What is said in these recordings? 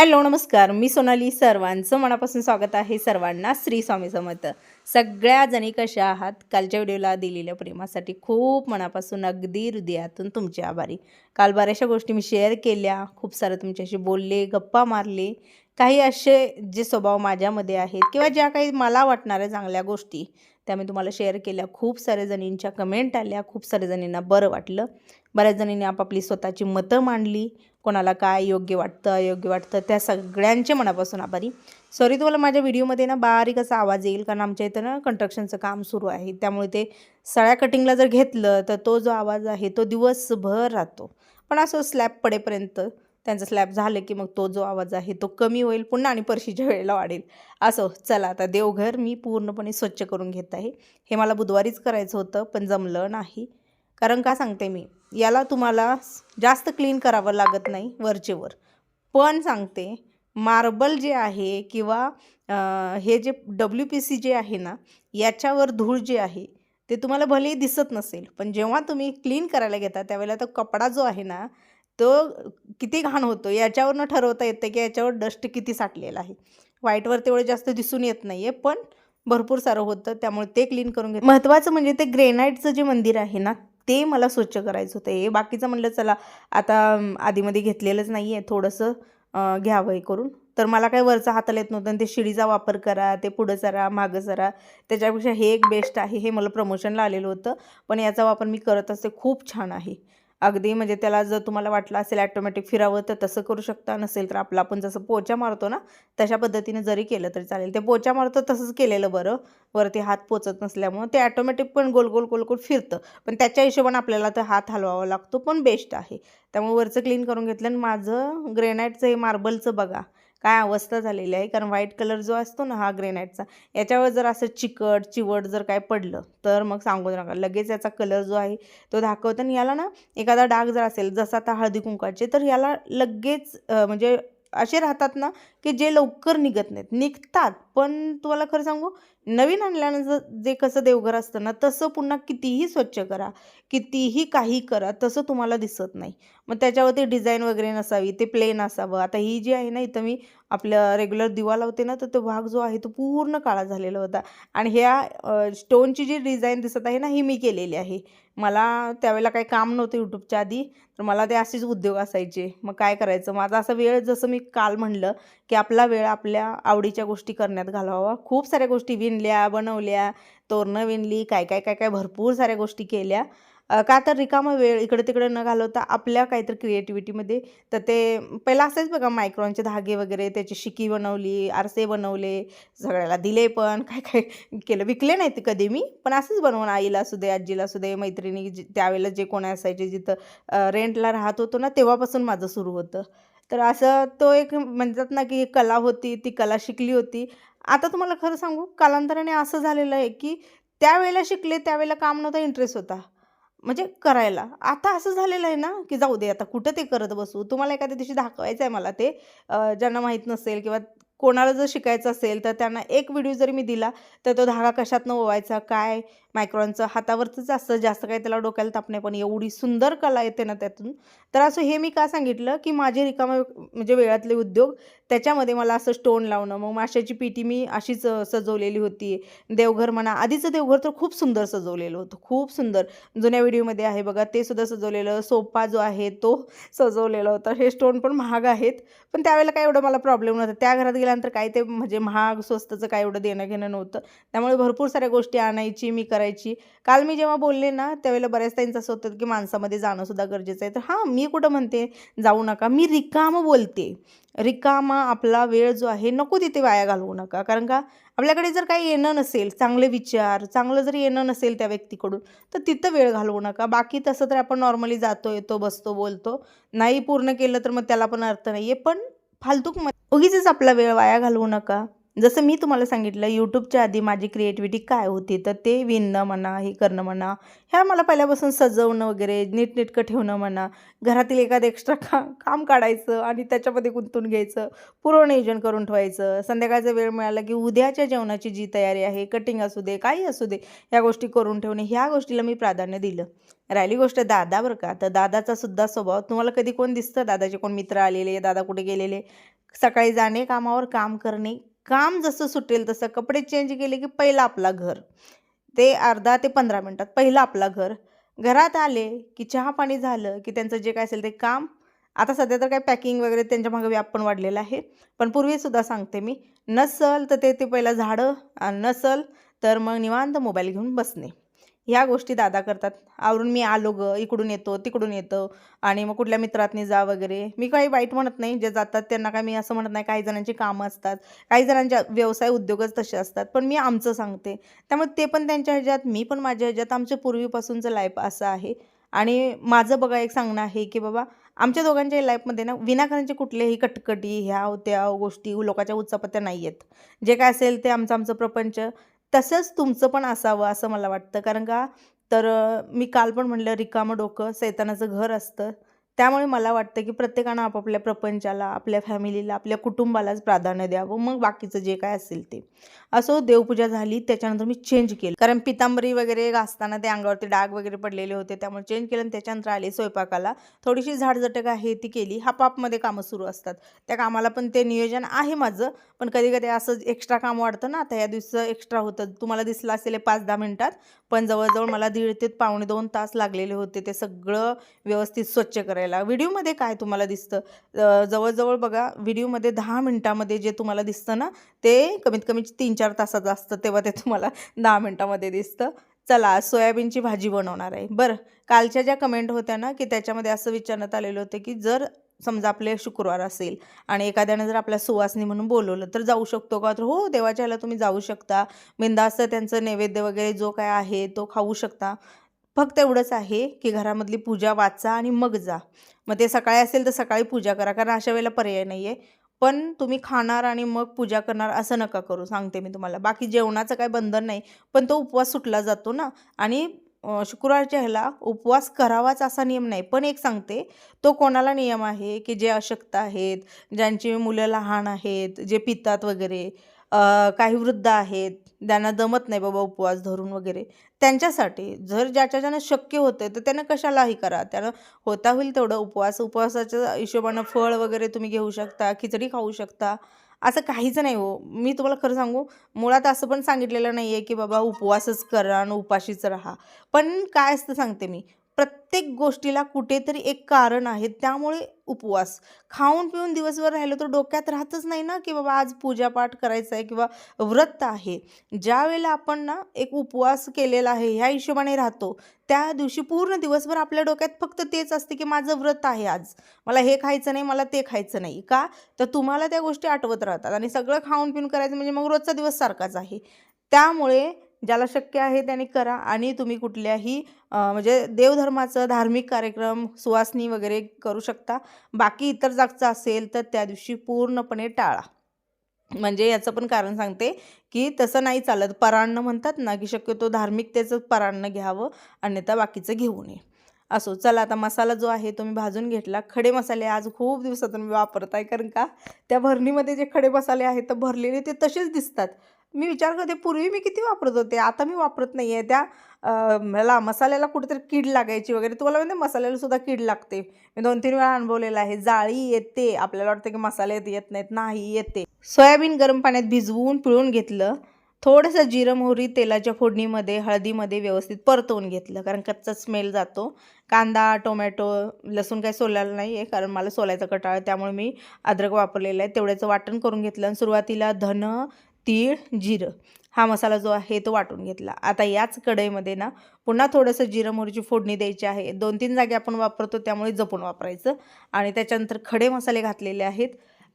Hello नमस्कार. मी सोनाली सर्वांचं मनापासून स्वागत आहे सर्वांना श्री स्वामी समर्थ. सगळ्या जणी कशा आहात? कालच्या व्हिडिओला दिलेल्या प्रेमासाठी खूप मनापासून अगदी हृदयातून तुमचे आभारी. काल बऱ्याचशा गोष्टी मी शेअर केल्या. खूप सारं तुमच्याशी बोलले गप्पा मारले. काही असे जे स्वभाव माझ्यामध्ये आहेत किंवा ज्या काही मला वाटणाऱ्या चांगल्या गोष्टी त्या मी तुम्हाला शेअर केल्या. खूप साऱ्या जणींच्या कमेंट आल्या. खूप साऱ्या जणींना बरं वाटलं. बऱ्याच जणींनी आपापली स्वतःची मतं मांडली. कोणाला काय योग्य वाटतं अयोग्य वाटतं त्या सगळ्यांचे मनापासून आभारी. सॉरी तुम्हाला माझ्या व्हिडिओमध्ये ना बारीक असा आवाज येईल कारण आमच्या इथं ना कंस्ट्रक्शनचं काम सुरू आहे. त्यामुळे ते सळ्या कटिंगला जर घेतलं तर तो जो आवाज आहे तो दिवसभर राहतो. पण असं स्लॅब पडेपर्यंत त्यांचं स्लॅब झालं की मग तो जो आवाज आहे तो कमी होईल पुन्हा आणि परशीच्या वेळेला वाढेल. असं चला आता देवघर मी पूर्णपणे स्वच्छ करून घेत आहे. हे मला बुधवारीच करायचं होतं पण जमलं नाही. कारण का सांगते मी? याला तुम्हाला जास्त क्लीन करावं लागत नाही वरचेवर. पण सांगते मार्बल जे आहे किंवा हे जे डब्ल्यू पी सी जे आहे ना याच्यावर धूळ जे आहे ते तुम्हाला भलेही दिसत नसेल पण जेव्हा तुम्ही क्लीन करायला घेता त्यावेळेला तो कपडा जो आहे ना तो किती घाण होतो याच्यावरनं ठरवता येतं की याच्यावर डस्ट किती साठलेला आहे. व्हाईटवर तेवढं जास्त दिसून येत नाही आहे पण भरपूर सारं होतं त्यामुळे ते क्लीन करून घेत महत्त्वाचं म्हणजे ते ग्रेनाईटचं जे मंदिर आहे ना ते मला स्वच्छ करायचं होतं. हे बाकीचं म्हणलं चला आता आधीमध्ये घेतलेलंच नाही आहे थोडंसं घ्यावं हे करून. तर मला काय वरचा हाताला येत नव्हतं. आणि ते शिडीचा वापर करा ते पुढं सरा मागं सरा त्याच्यापेक्षा हे एक बेस्ट आहे. हे मला प्रमोशनला आलेलं होतं. पण याचा वापर मी करत असते. खूप छान आहे. अगदी म्हणजे त्याला जर तुम्हाला वाटलं असेल ॲटोमॅटिक फिरावं तर तसं करू शकता. नसेल तर आपलं आपण जसं पोचा मारतो ना तशा पद्धतीने जरी केलं तरी चालेल. ते पोचा मारतो तसंच केलेलं बरं. वरती हात पोचत नसल्यामुळं ते ॲटोमॅटिक पण गोल गोल गोल गोल फिरतं. पण त्याच्या हिशोबाने आपल्याला तर हात हलवावा लागतो पण बेस्ट आहे. त्यामुळे वरचं क्लीन करून घेतलं आणि माझं ग्रेनाईटचं हे मार्बलचं बघा. काय अवस्था झालेली आहे? कारण व्हाईट कलर जो असतो ना हा ग्रेनाईटचा याच्यावर जर असं चिकट चिवट जर काय पडलं तर मग सांगू नका. लगेच याचा कलर जो आहे तो दाखवतो. आणि याला ना एखादा डाग जर असेल जसं आता हळदी कुंकाचे तर याला लगेच म्हणजे असे राहतात ना की जे लवकर निघत नाहीत. निघतात पण तुम्हाला खरं सांगू नवीन आणल्यानंतर जे कसं देवघर असतं ना तसं पुन्हा कितीही स्वच्छ करा कितीही काही करा तसं तुम्हाला दिसत नाही. मग त्याच्यावरती डिझाईन वगैरे नसावी ते प्लेन असावं. आता ही जी आहे ना इथं मी आपलं रेग्युलर दिवा लावते ना तर तो भाग जो आहे तो पूर्ण काळा झालेला होता. आणि ह्या स्टोनची जी डिझाईन दिसत आहे ना ही मी केलेली आहे. मला त्यावेळेला काही काम नव्हतं यूट्यूबच्या आधी तर मला ते असेच उद्योग असायचे. मग काय करायचं? माझा असा वेळ जसं मी काल म्हणलं की आपला वेळ आपल्या आवडीच्या गोष्टी करण्यात घालवावा. खूप साऱ्या गोष्टी विणल्या बनवल्या तोरणं विणली काय काय काय काय भरपूर साऱ्या गोष्टी केल्या. का तर रिकामा वेळ इकडे तिकडे न घालवता आपल्या काहीतरी क्रिएटिव्हिटीमध्ये तर ते पहिला असायच बघा मायक्रॉनचे धागे वगैरे त्याची शिकी बनवली आरसे बनवले सगळ्याला दिले पण काय काय केलं विकले नाही ते कधी मी. पण असंच बनवून आईला असू दे आजीला असू दे मैत्रिणी त्यावेळेला जे कोणी असायचे जिथं रेंटला राहत होतो ना तेव्हापासून माझं सुरू होतं. तर असं तो एक म्हणतात ना की कला होती ती कला शिकली होती. आता तुम्हाला खरं सांगू कालांतराने असं झालेलं आहे की त्यावेळेला शिकले त्यावेळेला काम नव्हता इंटरेस्ट होता. म्हणजे करायला. आता असं झालेलं आहे ना की जाऊ दे आता कुठं ते करत बसू? तुम्हाला एखाद्या दिवशी दाखवायचं आहे मला ते. ज्यांना माहीत नसेल किंवा कोणाला जर शिकायचं असेल तर त्यांना एक व्हिडिओ जरी मी दिला तर तो धागा कशातनं ओवायचा? काय? मायक्रॉनचं हातावरचं जास्त जास्त काही त्याला डोक्याला ताप नाही पण एवढी सुंदर कला येते ना त्यातून. तर असं हे मी का सांगितलं की माझे रिकामा म्हणजे वेळातले उद्योग त्याच्यामध्ये मला असं स्टोन लावणं मग माशाची पिटी मी अशीच सजवलेली होती. देवघर म्हणा आधीचं देवघर तर खूप सुंदर सजवलेलं होतं खूप सुंदर. जुन्या व्हिडिओमध्ये आहे बघा ते सुद्धा सजवलेलं सोफा जो आहे तो सजवलेला होता. हे स्टोन पण महाग आहेत पण त्यावेळेला काय एवढं मला प्रॉब्लेम नव्हता. त्या घरात गेल्यानंतर काय ते म्हणजे महाग स्वस्ताचं काय एवढं देणं घेणं नव्हतं. त्यामुळे भरपूर साऱ्या गोष्टी आणायची मी करायची. काल मी जेव्हा बोलले ना त्यावेळेला बऱ्याच त्यांचं असं होतं की माणसामध्ये जाणं सुद्धा गरजेचं आहे. तर हां मी कुठं म्हणते जाऊ नका. मी रिकामं बोलते. रिकामा आपला वेळ जो आहे नको तिथे वाया घालवू नका. कारण का आपल्याकडे जर काही येणं नसेल चांगले विचार चांगलं जर येणं नसेल त्या व्यक्तीकडून तर तिथं वेळ घालवू नका. बाकी तसं तर आपण नॉर्मली जातो येतो बसतो बोलतो. नाही पूर्ण केलं तर मग त्याला पण अर्थ नाही आहे पण फालतूक म उगीच आपला वेळ वाया घालवू नका. जसं मी तुम्हाला सांगितलं यूट्यूबच्या आधी माझी क्रिएटिव्हिटी काय होती तर ते विणणं म्हणा हे करणं म्हणा ह्या मला पहिल्यापासून सजवणं वगैरे नीटनेटकं ठेवणं म्हणा घरातील एखादं एक्स्ट्रा का काम काढायचं आणि त्याच्यामध्ये गुंतून घ्यायचं पूर्ण नियोजन करून ठेवायचं संध्याकाळचा वेळ मिळाला की उद्याच्या जेवणाची जी तयारी आहे कटिंग असू दे काही असू दे ह्या गोष्टी करून ठेवणे ह्या गोष्टीला मी प्राधान्य दिलं. राहिली गोष्ट दादा बरं का तर दादाचा सुद्धा स्वभाव तुम्हाला कधी कोण दिसतं? दादाचे कोण मित्र आलेले दादा कुठे गेलेले? सकाळी जाणे कामावर काम करणे काम जसं सुटेल तसं कपडे चेंज केले की पहिलं आपला घर. ते अर्धा ते पंधरा मिनटात पहिलं आपला घर. घरात आले की चहा पाणी झालं की त्यांचं जे काय असेल ते काम. आता सध्या तर काय पॅकिंग वगैरे त्यांच्या मागे व्याप पण वाढलेला आहे. पण पूर्वीसुद्धा सांगते मी नसल तर ते ते पहिलं झाडं आणि नसल तर मग निवांत मोबाईल घेऊन बसणे. ह्या गोष्टी दादा करतात. आवरून मी आलो ग इकडून येतो तिकडून येतो आणि मग कुठल्या मित्रातनी जा वगैरे. मी काही वाईट म्हणत नाही जे जातात त्यांना काय मी असं म्हणत नाही काही जणांची कामं असतात काही जणांच्या व्यवसाय उद्योगच तसे असतात पण मी आमचं सांगते. त्यामुळे ते पण त्यांच्या ह्याच्यात मी पण माझ्या ह्याच्यात आमच्या पूर्वीपासूनचं लाईफ असं आहे. आणि माझं बघा एक सांगणं आहे की बाबा आमच्या दोघांच्या लाईफमध्ये ना विनाकारणचे कुठलेही कटकटी ह्या त्या गोष्टी लोकांच्या उत्सापत्या नाही आहेत जे काय असेल ते आमचं आमचं प्रपंच. तसंच तुमचं पण असावं असं मला वाटतं. कारण का? तर मी काल पण म्हणलं रिकामं डोकं सैतानाचं घर असतं. त्यामुळे मला वाटतं की प्रत्येकानं आपापल्या प्रपंचाला आपल्या फॅमिलीला आपल्या कुटुंबालाच प्राधान्य द्यावं. मग बाकीचं जे काय असेल ते. असो देवपूजा झाली त्याच्यानंतर मी चेंज केलं. कारण पितांबरी वगैरे घासताना ते अंगावरती डाग वगैरे पडलेले होते त्यामुळे चेंज केलं आणि त्याच्यानंतर आले स्वयंपाकाला. थोडीशी झाडझटक आहे ती केली. हापापमध्ये कामं सुरू असतात. त्या कामाला पण ते नियोजन आहे माझं. पण कधी कधी असं एक्स्ट्रा काम वाढतं ना आता या दिवसाचं एक्स्ट्रा होतं. तुम्हाला दिसलं असेल हे पाच दहा मिनिटात पण जवळजवळ मला दीड ते पावणे दोन तास लागलेले होते. ते सगळं व्यवस्थित स्वच्छ करायला व्हिडिओमध्ये काय तुम्हाला दिसतं? जवळजवळ बघा व्हिडिओमध्ये दहा मिनटामध्ये जे तुम्हाला दिसतं ना ते कमीत कमी तीन चार तासाचं असतं तेव्हा ते तुम्हाला दहा मिनटामध्ये दिसतं. चला सोयाबीनची भाजी बनवणार आहे. बरं कालच्या ज्या कमेंट होत्या ना की त्याच्यामध्ये असं विचारण्यात आलेलं होतं की जर समजा आपले शुक्रवार असेल आणि एखाद्यानं जर आपल्या सुवासनी म्हणून बोलवलं तर जाऊ शकतो का? तर हो देवाच्या ह्याला तुम्ही जाऊ शकता. बिंदास्त त्यांचं नैवेद्य वगैरे जो काय आहे तो खाऊ शकता. फक्त एवढंच आहे की घरामधली पूजा वाचा आणि मग जा. मग ते सकाळी असेल तर सकाळी पूजा करा कारण अशा वेळेला पर्याय नाही आहे पण तुम्ही खाणार आणि मग पूजा करणार असं नका करू सांगते मी तुम्हाला. बाकी जेवणाचं काय बंधन नाही पण तो उपवास सुटला जातो ना. आणि शुक्रवारच्या ह्याला उपवास करावाच असा नियम नाही. पण एक सांगते तो कोणाला नियम आहे की जे अशक्त आहेत ज्यांची मुलं लहान आहेत जे पितात वगैरे काही वृद्ध आहेत ज्यांना जमत नाही बाबा उपवास धरून वगैरे. त्यांच्यासाठी जर ज्याच्या ज्यानं शक्य होतं तर त्यानं कशालाही करा. त्यानं होता होईल तेवढं उपवास. उपवासाच्या हिशोबानं फळ वगैरे तुम्ही घेऊ शकता खिचडी खाऊ शकता. असं काहीच नाही हो. मी तुम्हाला खरं सांगू मुळात असं पण सांगितलेलं नाही आहे की बाबा उपवासच करा आणि उपाशीच राहा. पण काय असतं सांगते मी प्रत्येक गोष्टीला कुठेतरी एक कारण आहे. त्यामुळे उपवास. खाऊन पिऊन दिवसभर राहिलो तर डोक्यात राहतच नाही ना की बाबा आज पूजापाठ करायचं आहे किंवा व्रत आहे. ज्या वेळेला आपण ना एक उपवास केलेला आहे ह्या हिशोबाने राहतो. त्या दिवशी पूर्ण दिवसभर आपल्या डोक्यात फक्त तेच असते की माझं व्रत आहे आज. मला हे खायचं नाही मला ते खायचं नाही. का? तर तुम्हाला त्या गोष्टी आठवत राहतात. आणि सगळं खाऊन पिऊन करायचं म्हणजे मग रोजचा दिवस सारखाच आहे. त्यामुळे ज्याला शक्य आहे त्याने करा आणि तुम्ही कुठल्याही म्हणजे देवधर्माचं धार्मिक कार्यक्रम सुवासनी वगैरे करू शकता. बाकी इतर जागचं असेल तर त्या दिवशी पूर्णपणे टाळा. म्हणजे याचं पण कारण सांगते की तसं नाही चालत. परान्न म्हणतात ना की शक्यतो धार्मिकतेचं परान्न घ्यावं अन्यथा बाकीचं घेऊ नये. असो चला आता मसाला जो आहे तो मी भाजून घेतला. खडे मसाले आज खूप दिवसातून मी वापरत आहे. कारण का? त्या भरणीमध्ये जे खडे मसाले आहेत तर भरलेले ते तसेच दिसतात. मी विचार करते पूर्वी मी किती वापरत होते? आता मी वापरत नाही आहे त्या मला मसाल्याला कुठेतरी कीड लागायची वगैरे. तुम्हाला म्हणजे मसाल्याला सुद्धा कीड लागते. मी दोन तीन वेळा अनुभवलेलं आहे. जाळी येते. आपल्याला वाटतं की मसाले येत नाहीत. नाही येते. सोयाबीन गरम पाण्यात भिजवून पिळून घेतलं. थोडंसं जिरं मोहरी तेलाच्या फोडणीमध्ये हळदीमध्ये व्यवस्थित परतवून घेतलं. कारण कच्चा स्मेल जातो. कांदा टोमॅटो लसूण काही सोलायला नाही आहे कारण मला सोलायचा कटाळ त्यामुळे मी अद्रक वापरलेला आहे. तेवढ्याचं वाटण करून घेतलं. आणि सुरुवातीला धन तीळ जिरं हा मसाला जो आहे तो वाटून घेतला. आता याच कढईमध्ये ना पुन्हा थोडंसं जिरं मोहरीची फोडणी द्यायची आहे. दोन तीन जागे आपण वापरतो त्यामुळे जपून वापरायचं. आणि त्याच्यानंतर खडे मसाले घातलेले आहेत.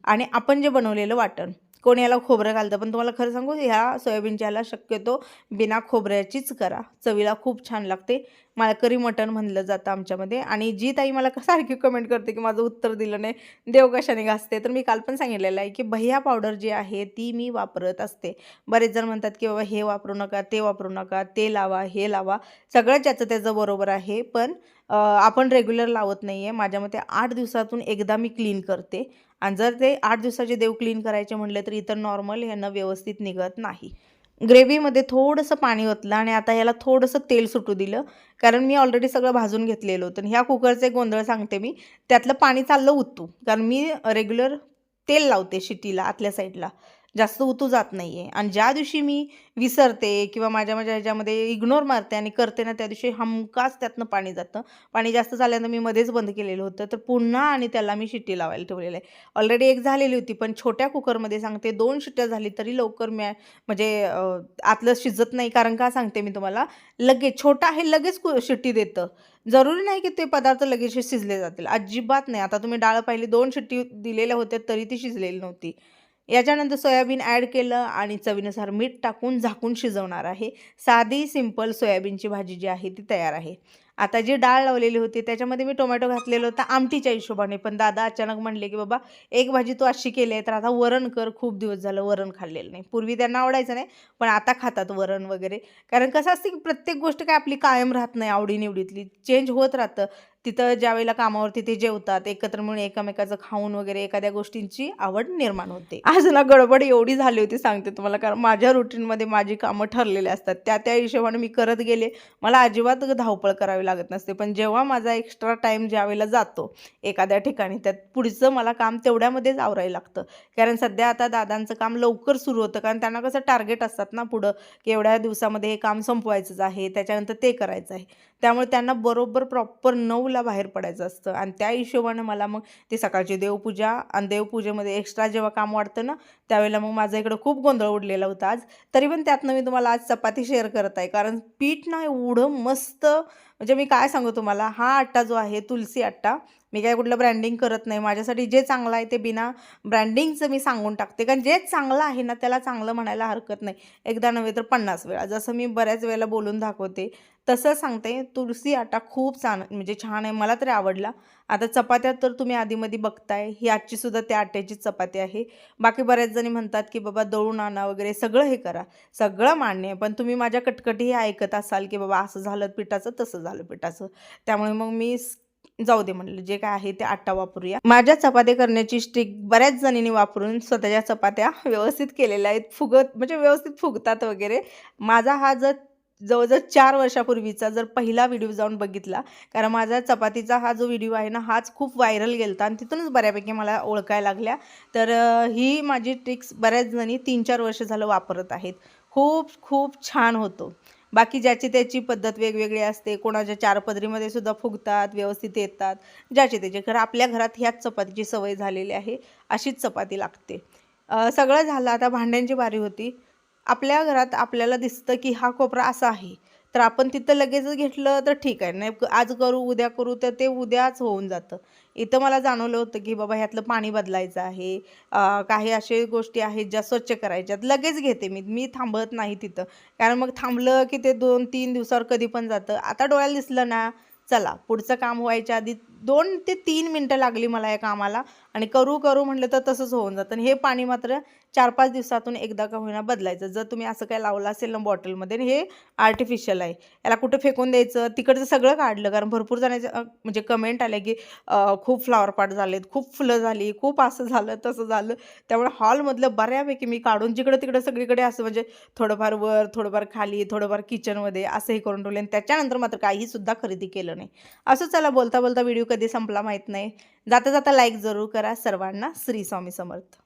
आणि आपण जे बनवलेलं वाटण कोणी याला खोबरं घालतं? पण तुम्हाला खरं सांगू ह्या सोयाबीनच्या ह्याला शक्यतो बिना खोबऱ्याचीच करा. चवीला खूप छान लागते. माळकरी मटण म्हणलं जातं आमच्यामध्ये. आणि जी ताई मला सारखी कमेंट करते की माझं उत्तर दिलं नाही देव कशाने घासते. तर मी काल पण सांगितलेलं आहे की भैया पावडर जी आहे ती मी वापरत असते. बरेच जण म्हणतात की बाबा हे वापरू नका ते वापरू नका ते लावा हे लावा. सगळं ज्याचं त्याचं बरोबर आहे. पण आपण रेग्युलर लावत नाही आहे माझ्या मते आठ दिवसातून एकदा मी क्लीन करते. आणि जर ते आठ दिवसाचे देव क्लीन करायचे म्हणले तर इतर नॉर्मल ह्यांना व्यवस्थित निघत नाही. ग्रेव्हीमध्ये थोडंसं पाणी ओतलं आणि आता याला थोडंसं तेल सुटू दिलं. कारण मी ऑलरेडी सगळं भाजून घेतलेलं होतं आणि ह्या कुकरचे गोंधळ सांगते मी त्यातलं पाणी चाललं उतू. कारण मी रेग्युलर तेल लावते शिटीला आतल्या साईडला जास्त उतू जात नाही आहे आणि ज्या दिवशी मी विसरते किंवा माझ्या माझ्या ह्याच्यामध्ये इग्नोर मारते आणि करते ना त्या दिवशी हमखास त्यातनं पाणी जातं. पाणी जास्त झाल्यानं मी मध्येच बंद केलेलं होतं. तर पुन्हा आणि त्याला मी शिट्टी लावायला ठेवलेलं आहे. ऑलरेडी एक झालेली होती पण छोट्या कुकरमध्ये सांगते दोन शिट्ट्या झाली तरी लवकर मी म्हणजे आतलं शिजत नाही. कारण का सांगते मी तुम्हाला? लगेच छोटा आहे लगेच कु शिट्टी देतं. जरुरी नाही की ते पदार्थ लगेच शिजले जातील. अजिबात नाही. आता तुम्ही डाळ पाहिली दोन शिट्टी दिलेल्या होत्या तरी ती शिजलेली नव्हती. याच्यानंतर सोयाबीन ॲड केलं आणि चवीनुसार मीठ टाकून झाकून शिजवणार आहे. साधी सिंपल सोयाबीनची भाजी जी आहे ती तयार आहे. आता जी डाळ लावलेली होती त्याच्यामध्ये मी टोमॅटो घातलेलं होतं आमटीच्या हिशोबाने. पण दादा अचानक म्हणले की बाबा एक भाजी तू अशी केली आहे तर आता वरण कर. खूप दिवस झालं वरण खाल्लेलं नाही. पूर्वी त्यांना आवडायचं नाही पण आता खातात वरण वगैरे. कारण कसं असतं की प्रत्येक गोष्ट काय आपली कायम राहत नाही आवडीनिवडीतली. चेंज होत राहतं. तिथं ज्या वेळेला कामावरती ते जेवतात एकत्र मिळून एकमेकाचं खाऊन वगैरे एखाद्या गोष्टींची आवड निर्माण होते. आज ना गडबड एवढी झाली होती सांगते तुम्हाला. कारण माझ्या रुटीनमध्ये माझी कामं ठरलेली असतात. त्या त्या हिशोबाने मी करत गेले. मला अजिबात धावपळ करावी लागत नसते. पण जेव्हा माझा एक्स्ट्रा टाईम ज्या वेळेला जातो एखाद्या ठिकाणी त्यात पुढचं मला काम तेवढ्यामध्येच आवरायला लागतं. कारण सध्या आता दादांचं काम लवकर सुरू होतं. कारण त्यांना कसं टार्गेट असतात ना पुढं की एवढ्या दिवसामध्ये हे काम संपवायचंच आहे त्याच्यानंतर ते करायचं आहे. त्यामुळे त्यांना बरोबर प्रॉपर नऊला बाहेर पडायचं असतं. आणि त्या हिशोबानं मला मग ते सकाळची देवपूजा आणि देवपूजेमध्ये एक्स्ट्रा जेव्हा काम वाढतं ना त्यावेळेला मग माझा इकडं खूप गोंधळ उडलेला होता आज. तरी पण त्यातनं मी तुम्हाला आज चपाती शेअर करत आहे. कारण पीठ ना एवढं मस्त म्हणजे मी काय सांगू तुम्हाला हा आट्टा जो आहे तुलसी आट्टा मी काय कुठलं ब्रँडिंग करत नाही. माझ्यासाठी जे चांगलं आहे ते बिना ब्रँडिंगचं मी सांगून टाकते. कारण जे चांगलं आहे ना त्याला चांगलं म्हणायला हरकत नाही. एकदा नव्हे तर पन्नास वेळा. जसं मी बऱ्याच वेळेला बोलून दाखवते तसं सांगते तुलसी आटा खूप छान म्हणजे छान आहे मला तरी आवडला. आता चपात्या तर तुम्ही आधीमध्ये बघताय ही आजची सुद्धा त्या आट्याची चपाती आहे. बाकी बऱ्याच जणी म्हणतात की बाबा दळून आणा वगैरे सगळं हे करा सगळं मान्य आहे पण तुम्ही माझ्या कटकटीही ऐकत असाल की बाबा असं झालं पिठाचं तसं झालं पिठाचं. त्यामुळे मग मी जाऊ दे म्हणलं जे काय आहे ते आट्टा वापरूया. माझ्या चपात्या करण्याची स्टिक बऱ्याच जणींनी वापरून स्वतःच्या चपात्या व्यवस्थित केलेल्या आहेत फुगत म्हणजे व्यवस्थित फुगतात वगैरे. माझा हा जर जवळजवळ चार वर्षापूर्वीचा जर पहिला व्हिडिओ जाऊन बघितला कारण माझा चपातीचा हा जो व्हिडिओ आहे ना हाच खूप व्हायरल गेलता आणि तिथूनच बऱ्यापैकी मला ओळखायला लागल्या. तर ही माझी ट्रिक्स बऱ्याच जणी तीन चार वर्ष झालं वापरत आहेत. खूप खूप छान होतो. बाकी ज्याची त्याची पद्धत वेगवेगळी असते कोणाच्या चार पदरीमध्ये सुद्धा फुगतात व्यवस्थित येतात ज्याचे त्याचे. खरं आपल्या घरात ह्याच चपातीची सवय झालेली आहे अशीच चपाती लागते. सगळं झालं आता भांड्यांची बारी होती. आपल्या घरात आपल्याला दिसतं की हा कोपरा असा आहे. तर आपण तिथं लगेचच घेतलं तर ठीक आहे. नाही आज करू उद्या करू तर ते उद्याच होऊन जातं. इथं मला जाणवलं होतं की बाबा ह्यातलं पाणी बदलायचं आहे. काही असे गोष्टी आहेत ज्या स्वच्छ करायच्यात. लगेच घेते मी. मी थांबत नाही तिथं. कारण मग थांबलं की ते दोन तीन दिवसावर कधी पण जातं. आता डोळ्याला दिसलं ना चला पुढचं काम व्हायच्या आधी दोन ते तीन मिनटं लागली मला या कामाला. आणि करू करू म्हटलं तर तसंच होऊन जातं. आणि हे पाणी मात्र चार पाच दिवसातून एकदा का होईना बदलायचं. जर तुम्ही असं काय लावलं असेल ना बॉटलमध्ये हे आर्टिफिशियल आहे. याला कुठं फेकून द्यायचं? तिकडचं सगळं काढलं. कारण भरपूर जणांचे म्हणजे कमेंट आले की खूप फ्लावर पाट झालेत खूप फुलं झाली खूप असं झालं तसं झालं. त्यामुळे हॉलमधलं बऱ्यापैकी मी काढून जिकडं तिकडं सगळीकडे असं म्हणजे थोडंफार वर थोडंफार खाली थोडंफार किचनमध्ये असं हे करून ठेवले. आणि त्याच्यानंतर मात्र काहीसुद्धा खरेदी केलं नाही. असं चला बोलता बोलता व्हिडिओ कधी संपला माहीत नाही. जाता जाता लाईक जरूर करा सर्वांना श्री स्वामी समर्थ.